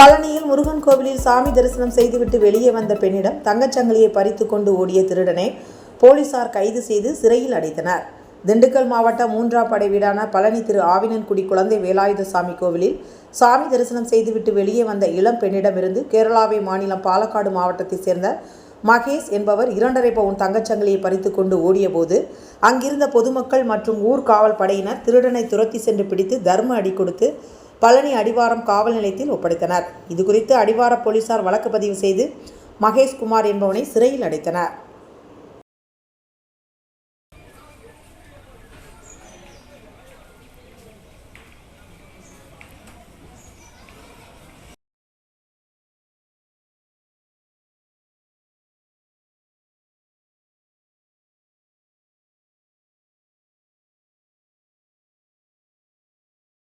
பழனியில் முருகன் கோவிலில் சாமி தரிசனம் செய்துவிட்டு வெளியே வந்த பெண்ணிடம் தங்கச்சங்கிலியை பறித்து கொண்டு ஓடிய திருடனை போலீசார் கைது செய்து சிறையில் அடைத்தனர். திண்டுக்கல் மாவட்டம் மூன்றாம் படை வீடான பழனி திரு ஆவினன்குடி குழந்தை வேலாயுத சாமி கோவிலில் சாமி தரிசனம் செய்துவிட்டு வெளியே வந்த இளம் பெண்ணிடமிருந்து கேரளாவை மாநிலம் பாலக்காடு மாவட்டத்தைச் சேர்ந்த மகேஷ் என்பவர் இரண்டரை பவுன் தங்கச்சங்கிலியை பறித்து கொண்டு ஓடியபோது அங்கிருந்த பொதுமக்கள் மற்றும் ஊர் காவல் படையினர் திருடனை துரத்தி சென்று பிடித்து தர்ம அடி கொடுத்து பழனி அடிவாரம் காவல் நிலையத்தில் ஒப்படைத்தனர். இதுகுறித்து அடிவார போலீசார் வழக்கு பதிவு செய்து மகேஷ்குமார் என்பவனை சிறையில் அடைத்தனர்.